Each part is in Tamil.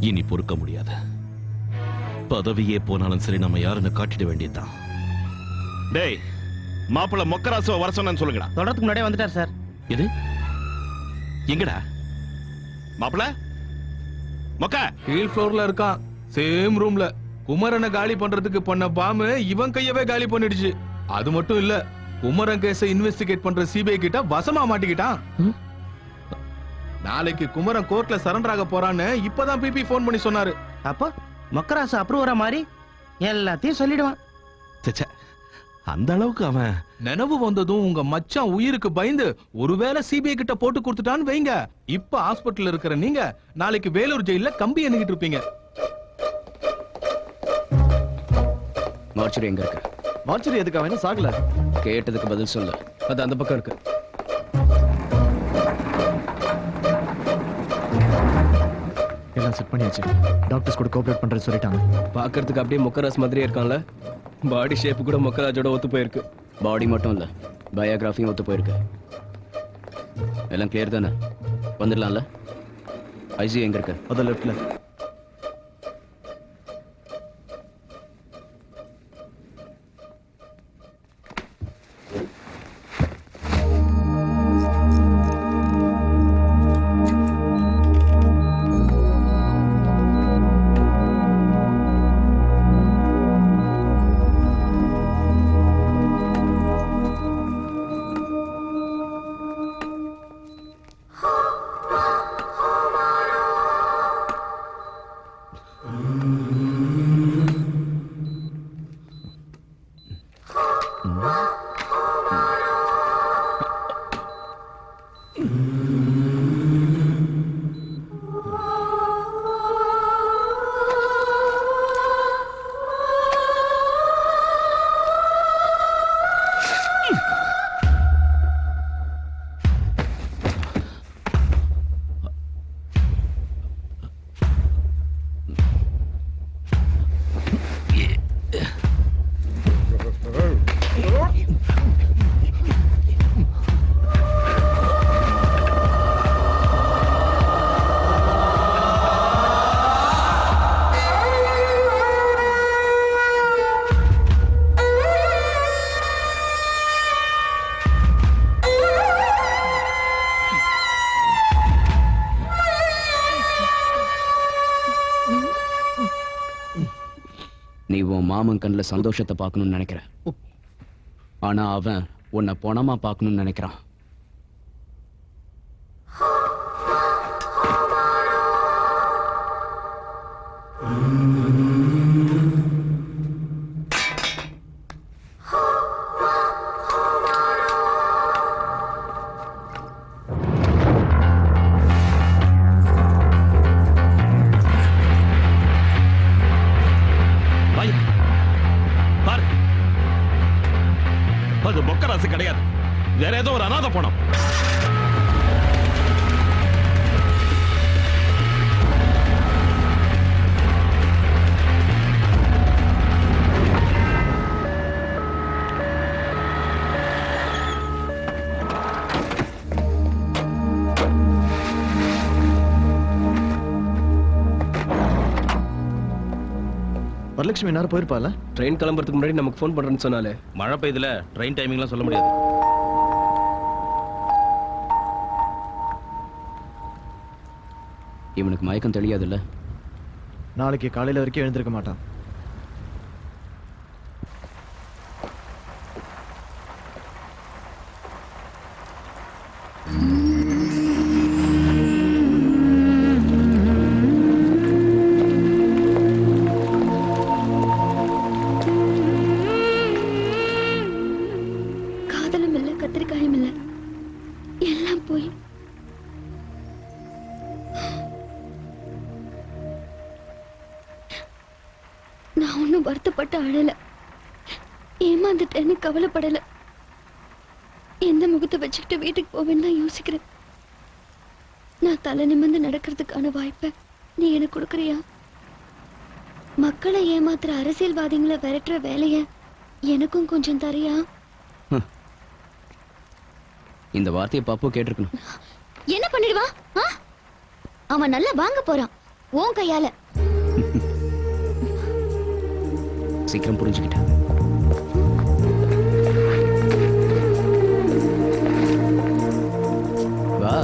இனி பொறுக்க முடியாது. பதவியே போனாலும் சரி நம்ம யாருன்னு காட்டிட வேண்டியதுதான். டேய் மாப்பிள்ள மொக்கராசுவ வர சொன்னேன்னு சொல்லுங்கடா. தொடறதுக்கு முன்னாடியே வந்துட்டார் சார். இது எங்கடா? மாப்பிள்ள? மொக்க! கீழ் ஃப்ளோர்ல இருக்கான். சேம் ரூம்ல குமரனை காலி பண்றதுக்கு பண்ண பாம்பு இவன் கையவே காலி பண்ணிடுச்சு. அது மட்டும் இல்ல குமரன் கேஸ இன்வெஸ்டிகேட் பண்ற சிபிஐ கிட்ட வசமா மாட்டிக்கிட்டான். ம். நாளைக்கு குமரன் கோர்ட்ல சரண்டர் ஆக போறான்னு இப்பதான் பிபி ஃபோன் பண்ணி சொன்னாரு. அப்போ மொக்கராசு அப்ரூவரா மாதிரி எல்லாத்தையும் சொல்லிடுவான். ச்சே, அந்த அளவுக்கு அவன் நினைவு வந்ததும் உங்க மச்சான் உயிருக்கு பயந்து ஒருவேளை சிபிஐ கிட்ட போட்டு கொடுத்துட்டான்னு வைங்க. இப்ப ஹாஸ்பிடல்ல இருக்கிற நீங்க நாளைக்கு வேலூர் ஜெயில கம்பி எண்ணிக்கிட்டு இருப்பீங்க. மார்ச்சரி எங்க இருக்கு? மார்ச்சரி எதுக்கு அவன் சாகல? கேட்டதுக்கு பதில் சொல்லு. அது அந்த பக்கம் இருக்கு. எல்லாம் செட் பண்ணியாச்சு. டாக்டர்ஸ் கூட கோஆபரேட் பண்றது சொல்லிட்டாங்க. பார்க்கிறதுக்கு அப்படியே மொக்கராஜ் மாதிரியே இருக்கான்ல. பாடி ஷேப் கூட மொக்கராஜோட ஒத்து போயிருக்கு. பாடி மட்டும் இல்ல பயோகிராஃபியும் ஒத்து போயிருக்கு. எல்லாம் கிளியர் தானே? வந்துடலாம்ல? ஐசி எங்க இருக்கு? அத லெஃப்ட்ல மாமன் கண்ணில் சந்தோஷத்தை பார்க்கணும்னு நினைக்கிறேன் ஆனா அவன் உன்னை பொணமா பார்க்கணும்னு நினைக்கிறான் வாய் வேற ஏதோ ஒரு அனாதை பணம். வரலட்சுமி நேரம் போயிருப்பால ட்ரெயின் கிளம்புறதுக்கு முன்னாடி நமக்கு ஃபோன் பண்றேன்னு சொன்னாலே. மழை பெய்யுதுல ட்ரெயின் டைமிங்லாம் சொல்ல முடியாது. இவனுக்கு மயக்கம் தெரியாதுல்ல நாளைக்கு காலையில வரைக்கும் எழுந்திருக்க மாட்டான். காதலும் இல்ல கத்திரிக்காயும் இல்ல. எல்லாம் போய் நான் ஒன்னும் வருத்தப்பட்டு அழல. ஏமாந்துட்டேன்னு கவலைப்படல. எந்த முகத்தை வச்சுக்கிட்டு வீட்டுக்கு போவேன்னு தான் யோசிக்கிறேன். நான் தலை நிமிர்ந்து நடக்கிறதுக்கான வாய்ப்பை நீ எனக்கு கொடுக்குறியா? மக்களை ஏமாத்துற அரசியல்வாதிகளை விரட்டுற வேலைய எனக்கும் கொஞ்சம் தரியா? இந்த வார்த்தையை பாப்பு கேட்டிருக்கணும். என்ன பண்ணிடுவான்? அவன் நல்லா வாங்க போறான். உன் கையால. சீக்கிரம் புரிஞ்சுக்கிட்டேன் வா.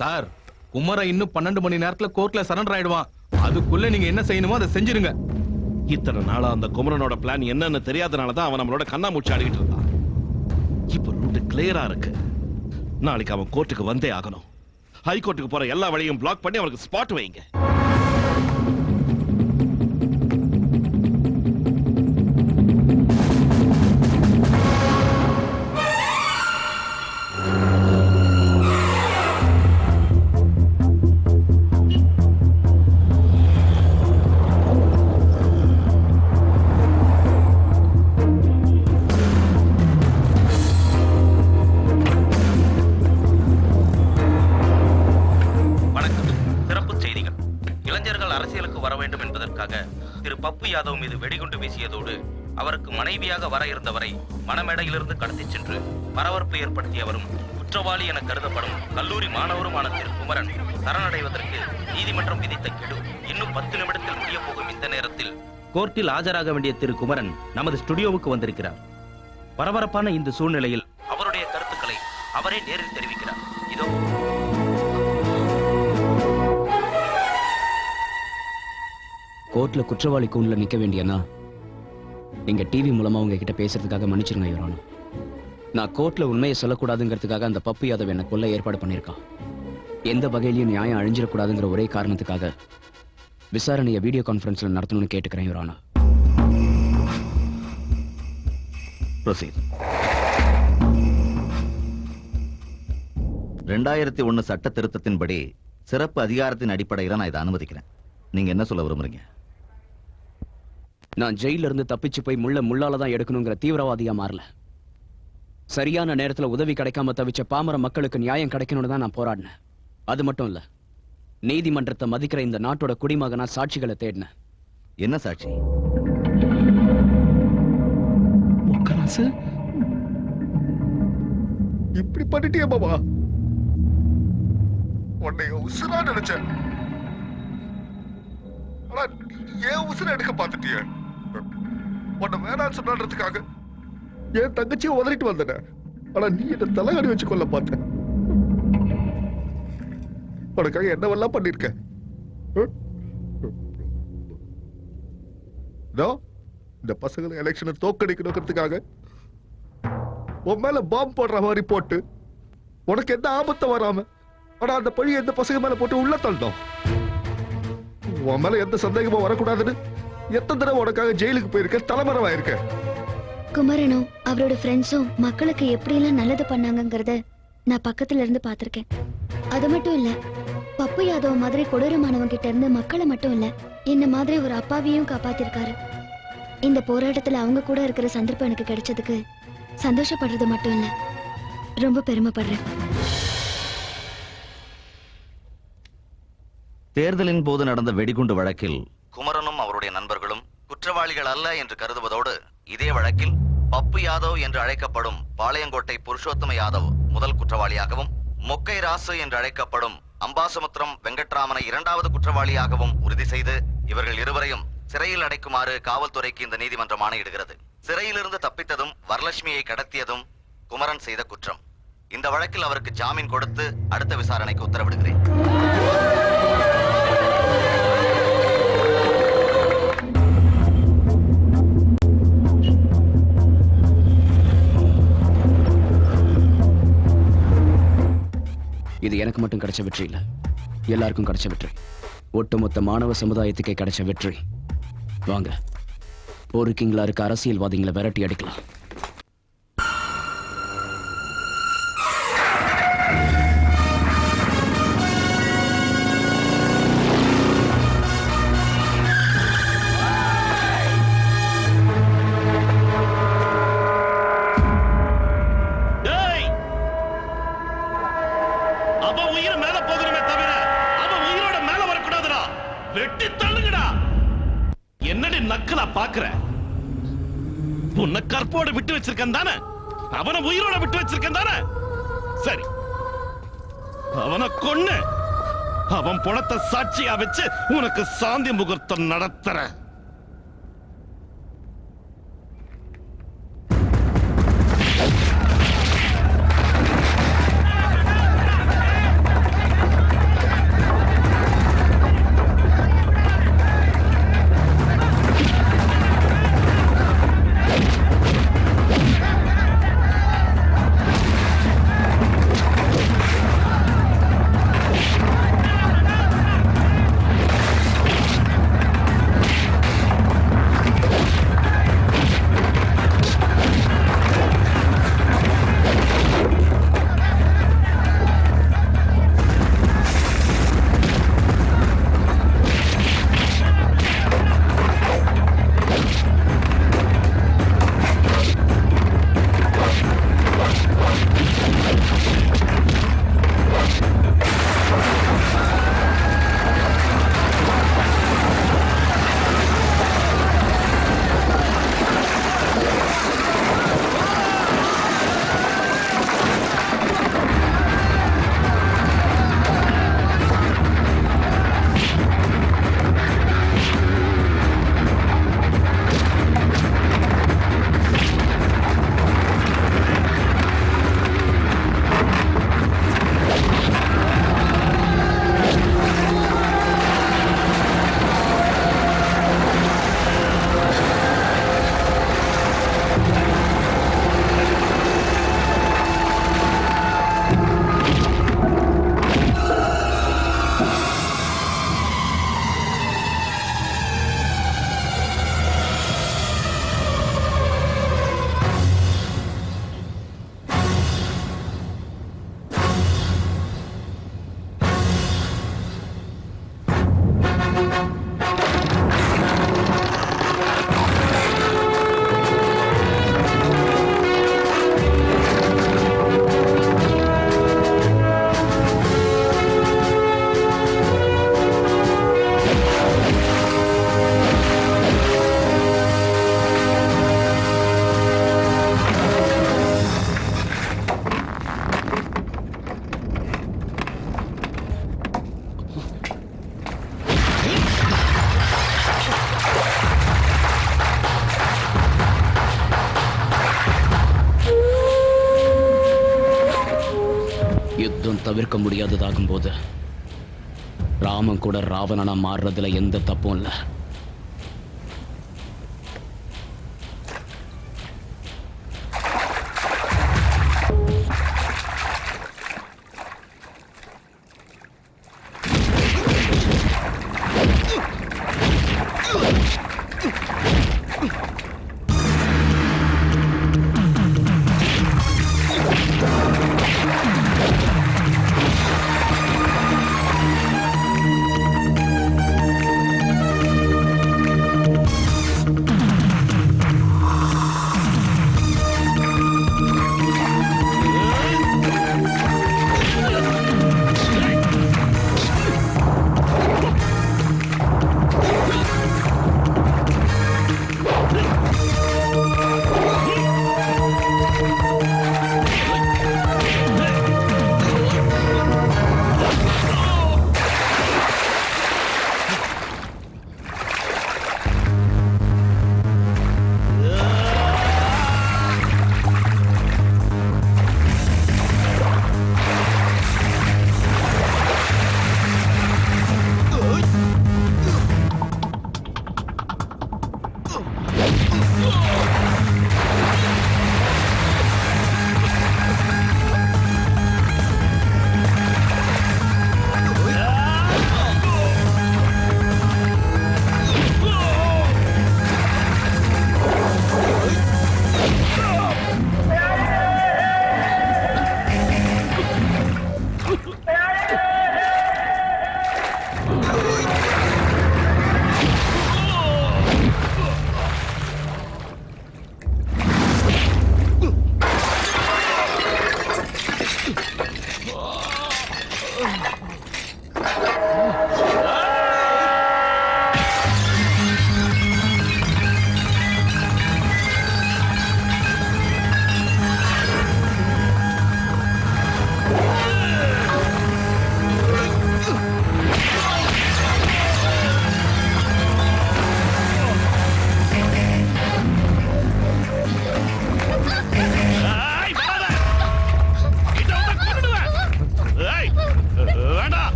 சார் குமரன் இன்னும் பன்னெண்டு மணி நேரத்துல கோர்ட்ல சரண்டர் ஆயிடுவான். அதுக்குள்ள நீங்க என்ன செய்யணுமோ அதை செஞ்சிருங்க. இத்தனை நாளா அந்த குமரனோட பிளான் என்னன்னு தெரியாதனால தான் அவன் நம்மளோட கண்ணாமூச்சி ஆடிக்கிட்டு இருந்தான் ரூட் கிளியரா இருக்கு. நாளைக்கு அவன் கோர்ட்டுக்கு வந்தே ஆகணும். ஹைகோர்ட்டுக்கு போற எல்லா வழியும் பிளாக் பண்ணி அவனுக்கு ஸ்பாட் வைங்க. பேசியதோடு அவருக்கு மனைவியாக வர இருந்தவரை மணமேடையிலிருந்து கடத்திச் சென்று பரபரப்பு ஏற்படுத்தியவரும் குற்றவாளி என கருதப்படும் கல்லூரி மாணவருமான திரு. குமரன் சரணடைவதற்கு நீதிமன்றம் விதித்த கெடு இன்னும் பத்து நிமிடத்தில் முடிய போகும் இந்த நேரத்தில் கோர்ட்டில் ஆஜராக வேண்டிய திரு. குமரன் நமது ஸ்டுடியோவுக்கு வந்திருக்கிறார். பரபரப்பான இந்த சூழ்நிலையில் அவருடைய கருத்துக்களை அவரே நேரில் தெரிவிக்கிறார். இதோ. கோர்ட்ல குற்றவாளி கூண்டுல நிக்க வேண்டியனா? நீங்கள் டிவி மூலமாக உங்ககிட்ட பேசுறதுக்காக மன்னிச்சிருங்க யுவரானு நான் கோர்ட்டில் உண்மையை சொல்லக்கூடாதுங்கிறதுக்காக அந்த பப்பு யாதவ் என்னை கொல்ல ஏற்பாடு பண்ணியிருக்கான். எந்த வகையிலையும் நியாயம் அழிஞ்சிடக்கூடாதுங்கிற ஒரே காரணத்துக்காக விசாரணையை வீடியோ கான்ஃபரன்ஸில் நடத்தணும்னு கேட்டுக்கிறேன் யுவரானா ப்ரொசீட் ரெண்டாயிரத்தி ஒன்று சட்ட திருத்தத்தின்படி சிறப்பு அதிகாரத்தின் அடிப்படையில நான் இதை அனுமதிக்கிறேன். நீங்கள் என்ன சொல்ல விரும்புறீங்க? நான் ஜெயில இருந்து தப்பிச்சு போய் முள்ள முள்ளால தான் எடுக்கணுங்கிற தீவிரவாதியா மாறல. சரியான நேரத்துல உதவி கிடைக்காம தவிச்ச பாமர மக்களுக்கு நியாயம் கிடைக்கணும்னு தான் நான் போராடினேன். அது மட்டும் இல்ல நீதிமன்றத்தை மதிக்கிற இந்த நாட்டோட குடிமகனா சாட்சிகளை தேடினேன். என்ன சாட்சி? மொக்கராசு இப்படி பண்ணிட்டியே பாபா உன்னை உசுரா நினைச்சேன். ஆனா ஏன் உசுர எடுக்க பார்த்துட்டிய? உன்னை வேணாம் சொன்னதுக்காக என் தங்கச்சியை உதறிட்டு வந்தன. ஆனா நீ என்ன தலைகாடி வச்சு கொள்ள பார்த்த? உனக்காக என்னவெல்லாம் பண்ணிருக்க? இந்த பசங்களை எலெக்ஷனை தோக்கடிக்கணுங்கிறதுக்காக உன் மேல பாம்பு போடுற மாதிரி போட்டு உனக்கு எந்த ஆபத்தம் வராம ஆனா அந்த பழி எந்த பசங்க மேல போட்டு உள்ள தள்ளிட்டோம் உன் மேல எந்த சந்தேகமும் வரக்கூடாதுன்னு எத்தனை தடவை உனக்காக ஜெயிலுக்கு போயிருக்க? தலைமறைவாயிருக்க. குமரனும் அவரோட ஃப்ரெண்ட்ஸும் மக்களுக்கு எப்படியெல்லாம் நல்லது பண்ணாங்கங்கிறத நான் பக்கத்துல இருந்து பார்த்திருக்கேன். அது மட்டும் இல்ல பப்பு யாதவ் மாதிரி கொடூரமானவங்க கிட்ட இருந்து மக்களை மட்டும் இல்ல என்ன மாதிரி ஒரு அப்பாவியும் காப்பாத்திருக்காரு. இந்த போராட்டத்துல அவங்க கூட இருக்கிற சந்தர்ப்பம் எனக்கு கிடைச்சதுக்கு சந்தோஷப்படுறது மட்டும் இல்ல ரொம்ப பெருமைப்படுறேன். தேர்தலின் போது நடந்த வெடிகுண்டு வழக்கில் குற்றவாளிகள் அல்ல என்று கருதுவதோடு இதே வழக்கில் பப்பு யாதவ் என்று அழைக்கப்படும் பாளையங்கோட்டை புருஷோத்தம யாதவ் முதல் குற்றவாளியாகவும் மொக்கை ராசு என்று அழைக்கப்படும் அம்பாசமுத்திரம் வெங்கட்ராமனை இரண்டாவது குற்றவாளியாகவும் உறுதி செய்து இவர்கள் இருவரையும் சிறையில் அடைக்குமாறு காவல்துறைக்கு இந்த நீதிமன்றம் ஆணையிடுகிறது. சிறையிலிருந்து தப்பித்ததும் வரலட்சுமியை கடத்தியதும் குமரன் செய்த குற்றம். இந்த வழக்கில் அவருக்கு ஜாமீன் கொடுத்து அடுத்த விசாரணைக்கு உத்தரவிடுகிறேன். இது எனக்கு மட்டும் கிடைச்ச வெற்றி இல்ல. எல்லாருக்கும் கிடைச்ச வெற்றி. ஒட்டுமொத்த மாணவ சமுதாயத்துக்கே கிடைச்ச வெற்றி. வாங்க. போருக்கிங்களா இருக்க அரசியல்வாதிகளை விரட்டி அடிக்கலாம். உன்னை கற்போட விட்டு வச்சிருக்கேன் தானே? அவனை உயிரோட விட்டு வச்சிருக்கேன் தானே? சரி. அவனை கொன்னு. அவன் பணத்தை சாட்சியா வச்சு உனக்கு சாந்தி முகூர்த்தம் நடத்துறேன். கூட ராவணனா மாறுறதுல எந்த தப்பும் இல்லை.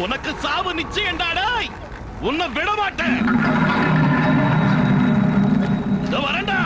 உனக்கு சாவு நிச்சயம் நிச்சயம்டாடா உன்னை விடமாட்டேன். வரண்டா.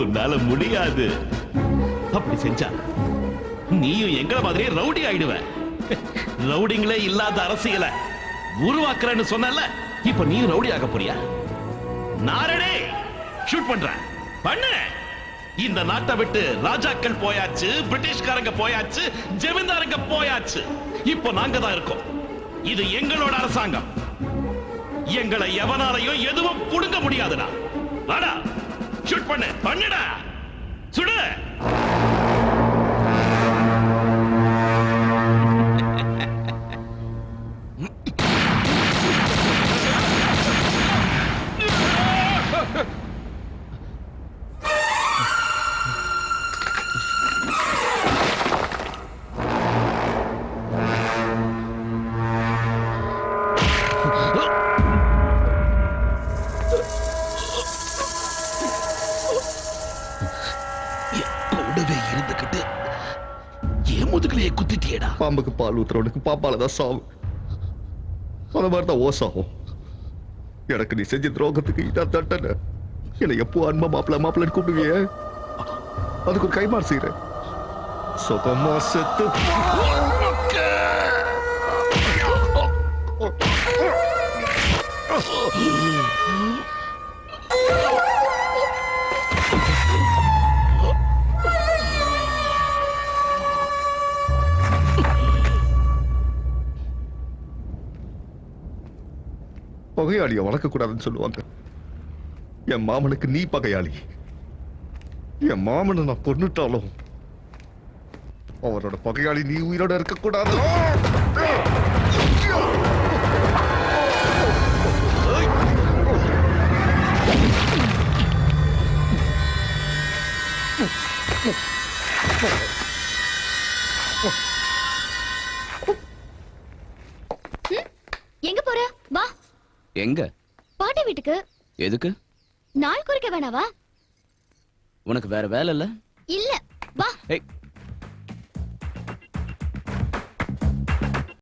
உன்னால முடியாது. அப்படி செஞ்சா நீயும் எங்கள மாதிரி ரவுடி ஆயிடுவ. ரவுடிங்களே இல்லாத அரசியல உருவாக்குறேன்னு சொன்னல இப்ப நீயும் ரவுடி ஆக போறியா? நாரடே ஷூட் பண்றேன். பண்ணு. இந்த நாட்டை விட்டு ராஜாக்கள் போயாச்சு பிரிட்டிஷ்காரங்க போயாச்சு ஜமீன்தாரங்க போயாச்சு. இப்போ நாங்க தான் இருக்கோம். இது எங்களோட அரசாங்கம். எங்களை எவனாலையும் எதுவும் புடுங்க முடியாதுடா. வாடா. ஷூட் பண்ணு. பண்ணுடா. சுடு. பால் ஊத்துறவனுக்கு பாப்பால தான் சாவு அந்த மாதிரி தான் ஓசாகும் எனக்கு நீ செஞ்ச துரோகத்துக்கு இதான் தண்டனை என்னை எப்போ அன்பா மாப்பிள மாப்பிள்ளன்னு கூப்பிடுவியே அதுக்கு ஒரு கைமாறு செய்யறேன் சுகமா செத்து பகையாளியை வளர்க்கக்கூடாதுன்னு சொல்லுவாங்க என் மாமனுக்கு நீ பகையாளி என் மாமனை நான் கொண்டுட்டாலும் அவரோட பகையாளி நீ உயிரோட இருக்கக்கூடாது Oh போற வா எங்க? பாட்டி வீட்டுக்கு. எதுக்கு? நாள் குறிக்க வேணாவா? உனக்கு வேற வேலை இல்ல? இல்ல வா.